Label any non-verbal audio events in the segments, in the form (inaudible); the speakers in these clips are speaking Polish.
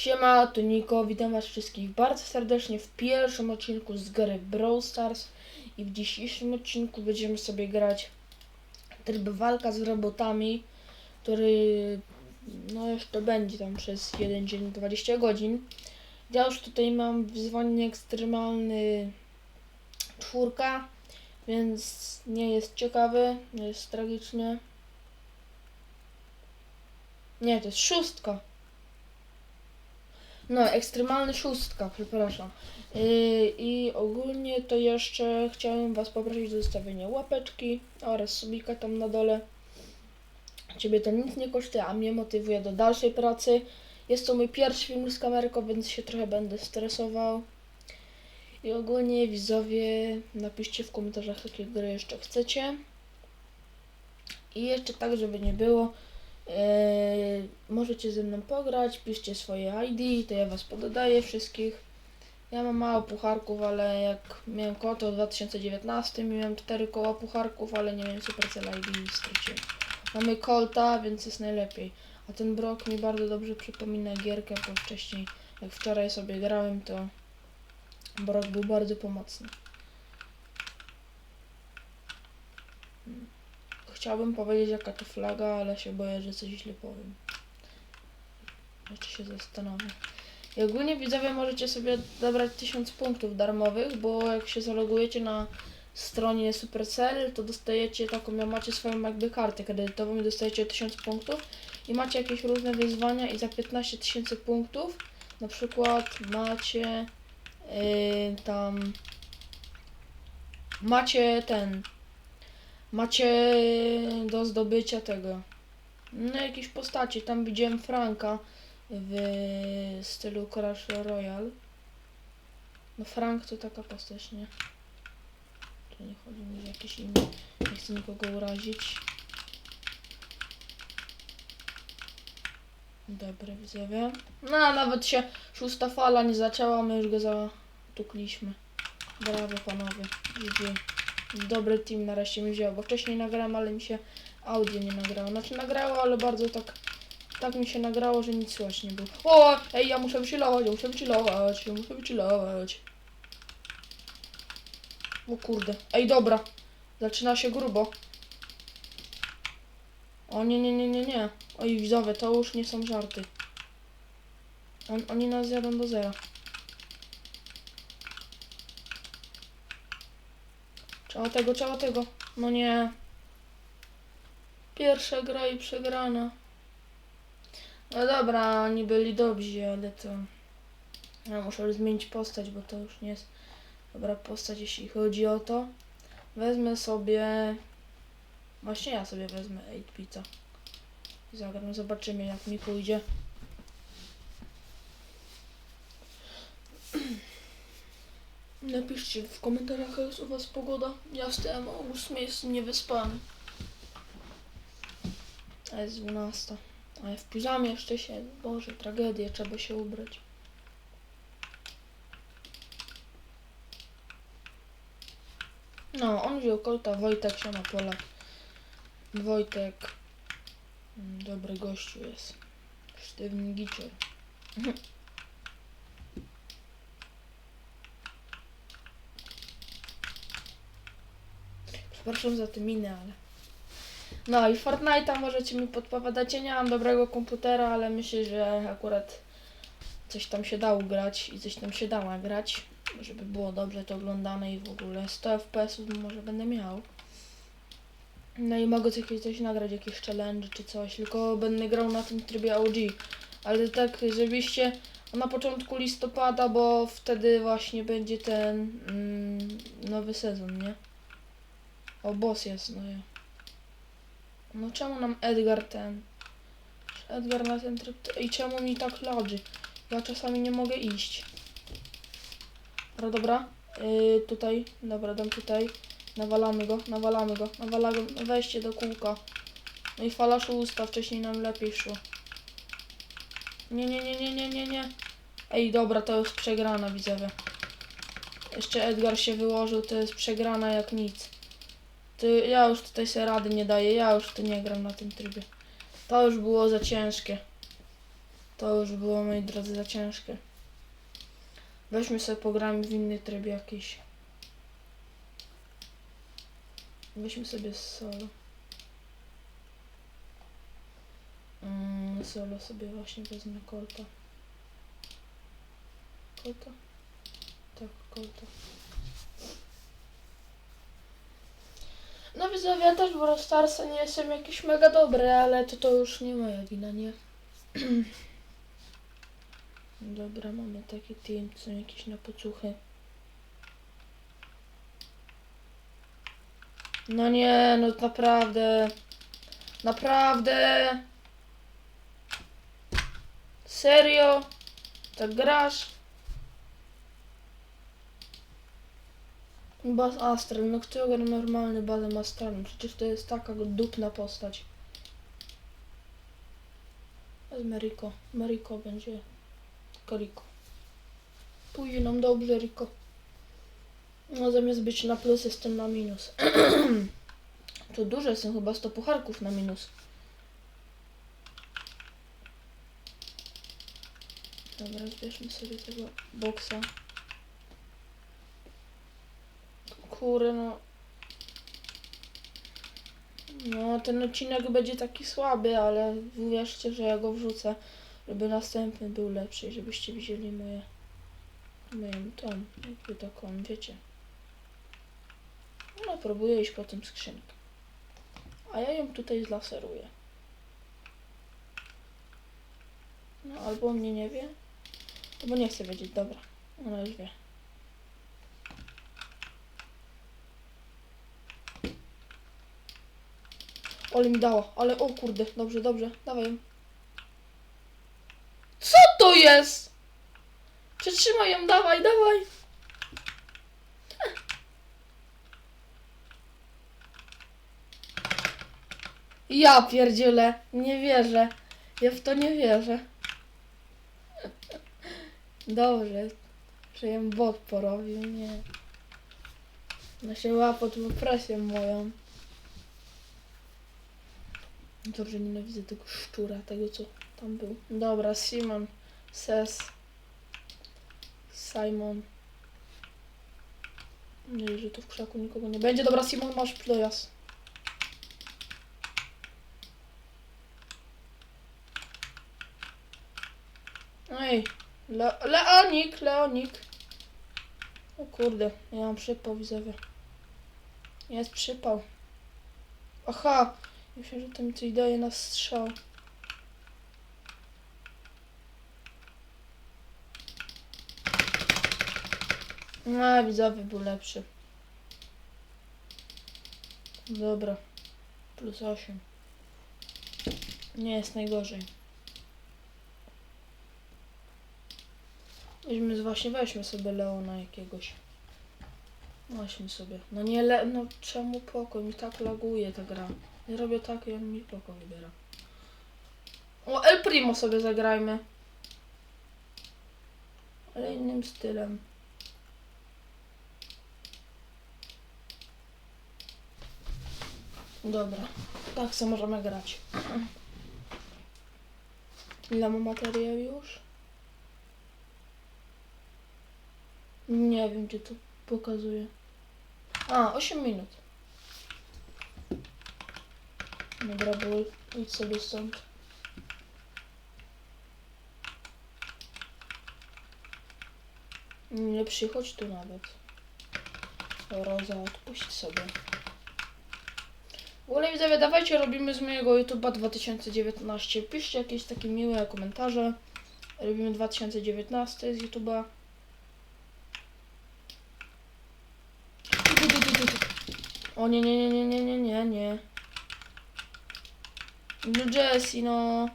Siema, to Niko, witam was wszystkich bardzo serdecznie w pierwszym odcinku z gry Brawl Stars i w dzisiejszym odcinku będziemy sobie grać tryb walka z robotami, który no jeszcze będzie tam przez jeden dzień 20 godzin. Ja już tutaj mam wyzwanie ekstremalny czwórka, więc nie jest ciekawy, jest tragicznie. Nie, to jest szóstka. No, ekstremalny szóstka, przepraszam. Yy, I ogólnie to jeszcze chciałem Was poprosić o zostawienie łapeczki oraz subika tam na dole. Ciebie to nic nie kosztuje, a mnie motywuje do dalszej pracy. Jest to mój pierwszy film z kamerką, więc się trochę będę stresował. I ogólnie widzowie, napiszcie w komentarzach, jakie gry jeszcze chcecie. I jeszcze tak, żeby nie było, możecie ze mną pograć, piszcie swoje ID, to ja was pododaję wszystkich. Ja mam mało pucharków, ale jak miałem konto w 2019, miałem 4 koła pucharków, ale nie miałem Supercell ID i straciłem. Mamy Colta, więc jest najlepiej. A ten Brock mi bardzo dobrze przypomina gierkę, bo wcześniej, jak wczoraj sobie grałem, to Brock był bardzo pomocny. Chciałbym powiedzieć jaka to flaga, ale się boję, że coś źle powiem. Jeszcze się zastanowię. I ogólnie widzowie możecie sobie zabrać 1000 punktów darmowych, bo jak się zalogujecie na stronie Supercell, to dostajecie taką, ja macie swoją jakby kartę kredytową i dostajecie 1000 punktów i macie jakieś różne wyzwania i za 15 tysięcy punktów na przykład macie yy, tam macie ten macie do zdobycia tego. No jakieś postacie. Tam widziałem Franka w stylu Crash Royale. No Frank to taka postać, nie? Tu nie chodzi mi o jakiś inny. Nie chcę nikogo urazić. Dobre widzowie. No nawet się szósta fala nie zaczęła, my już go zatukliśmy. Brawo panowie. GG. Dobry team nareszcie mi wziął, bo wcześniej nagrałem, ale mi się audio nie nagrało. Znaczy nagrało, ale bardzo tak tak mi się nagrało, że nic słychać nie było. O, ej, ja muszę wychillować, ja muszę wychillować, ja muszę wychillować. O kurde. Ej, dobra. Zaczyna się grubo. O nie, nie, nie, nie, nie. Oj, widzowie, to już nie są żarty. On, oni nas zjadą do zera. Trzeba tego, trzeba tego. No nie. Pierwsza gra i przegrana. No dobra, oni byli dobrzy, ale to... Ja muszę zmienić postać, bo to już nie jest dobra postać, jeśli chodzi o to. Wezmę sobie... Właśnie ja sobie wezmę 8 pizza. Zagram, zobaczymy jak mi pójdzie. Napiszcie w komentarzach, jaka jest u Was pogoda. Ja wstałem o 8 jest niewyspany. A jest 12. A ja w piżamie jeszcze się. Boże, tragedia, trzeba się ubrać. No, on wziął kolta, Wojtek się na polach. Wojtek. mm, Dobry gościu jest. Sztywny gicior. (laughs) Przepraszam za te miny, ale... No i Fortnite'a możecie mi podpowiadać. Ja nie mam dobrego komputera, ale myślę, że akurat coś tam się dało grać i coś tam się da nagrać, żeby było dobrze to oglądane i w ogóle 100 fps może będę miał. No i mogę coś, coś nagrać, jakieś challenge czy coś, tylko będę grał na tym trybie OG. Ale tak, żebyście na początku listopada, bo wtedy właśnie będzie ten mm, nowy sezon, nie? O, boss jest, no ja. No czemu nam Edgar ten? Edgar na ten tryb... I czemu mi tak ladzi? Ja czasami nie mogę iść. Dobra, dobra. Yy, tutaj, dobra, dam tutaj. Nawalamy go, nawalamy go, nawalamy go. Wejście do kółka. No i fala szósta, wcześniej nam lepiej szło. Nie, nie, nie, nie, nie, nie, nie. Ej, dobra, to już przegrana, widzowie. Jeszcze Edgar się wyłożył, to jest przegrana jak nic. Ty, ja już tutaj sobie rady nie daję, ja już tu nie gram na tym trybie. To już było za ciężkie. To już było, moi drodzy, za ciężkie. Weźmy sobie pogramy w inny tryb jakiś. Weźmy sobie solo. Mm, solo sobie właśnie wezmę kolta. Kolta? Tak, kolta. No widzowie, ja też w Brawl Starsa nie jestem jakiś mega dobry, ale to to już nie moja wina, nie? (clears throat) Dobra, mamy taki team, są jakieś napocuchy. No nie, no naprawdę. Naprawdę. Serio? Tak grasz? Baz Astral, no gra normalny bazem astralnym? Przecież to jest taka dupna postać. Wezmę Rico. Mariko będzie. Koriko. Pójdzie nam dobrze, Riko. No zamiast być na plus, jestem na minus. (clears throat) to duże są chyba 100 pucharków na minus. Dobra, zbierzmy sobie tego boksa. Kurde, no. No, ten odcinek będzie taki słaby, ale uwierzcie, że ja go wrzucę, żeby następny był lepszy żebyście widzieli moje, moją tą, jakby taką, wiecie. No, próbuję iść po tym skrzynkę. A ja ją tutaj zlaseruję. No, albo mnie nie wie, albo nie chce wiedzieć, dobra. Ona już wie. Ale mi dała, ale o kurde, dobrze, dobrze, dawaj ją. Co to jest? Przetrzymaj ją, dawaj, dawaj. Ja pierdzielę, nie wierzę. Ja w to nie wierzę. Dobrze, że ją bot porobił, nie. No się łapał tą presję moją. Dobrze, nienawidzę tego szczura, tego co tam był. Dobra, Simon, Ses, Simon. Nie, że tu w krzaku nikogo nie będzie. Dobra, Simon, masz plojazd. Ej, Le Leonik, Leonik. O kurde, ja mam przypał, widzowie. Jest przypał. Aha, myślę, że to mi coś daje na strzał. No, widzowie był lepszy. Dobra. Plus 8. Nie jest najgorzej. Weźmy, właśnie weźmy sobie Leona jakiegoś. Weźmy sobie. No nie le... No czemu pokój? Mi tak laguje ta gra. Ja robię tak on mi pokój wybiera. O, El Primo sobie zagrajmy. Ale innym stylem. Dobra. Tak co możemy grać. Ile ma materiał już? Nie wiem, gdzie to pokazuje. A, 8 minut. Dobra, ból, idź sobie stąd. Nie przychodź tu nawet. Roza, odpuść sobie. W ogóle widzowie, dawajcie robimy z mojego YouTube'a 2019. Piszcie jakieś takie miłe komentarze. Robimy 2019 z YouTube'a. O nie, nie, nie, nie, nie, nie, nie, nie. Blue Jessie, no.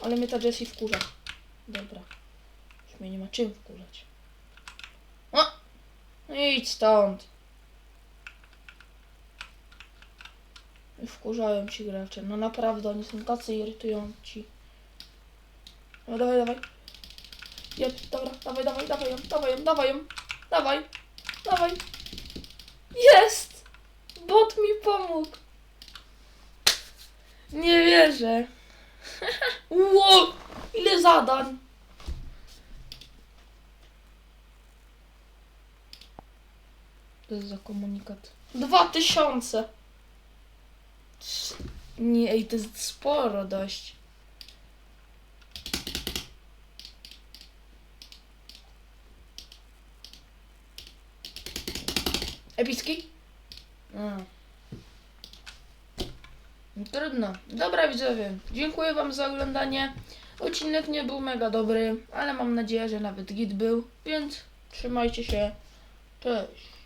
Ale mnie ta Jessie wkurza. Dobra. Już mnie nie ma czym wkurzać. O! No idź stąd. Wkurzają ci gracze. No naprawdę, oni są tacy irytująci. No dawaj, dawaj. Jeb, dobra, dawaj, dawaj, dawaj ją, dawaj ją, dawaj ją. Dawaj, dawaj. Jest! Bot mi pomógł. Nie wierzę. Ło! Ile zadań? To jest za komunikat. Dwa tysiące! Nie, ej, to jest sporo dość. Epicki? A. Trudno. Dobra widzowie, dziękuję wam za oglądanie. Odcinek nie był mega dobry, ale mam nadzieję, że nawet git był, więc trzymajcie się. Cześć.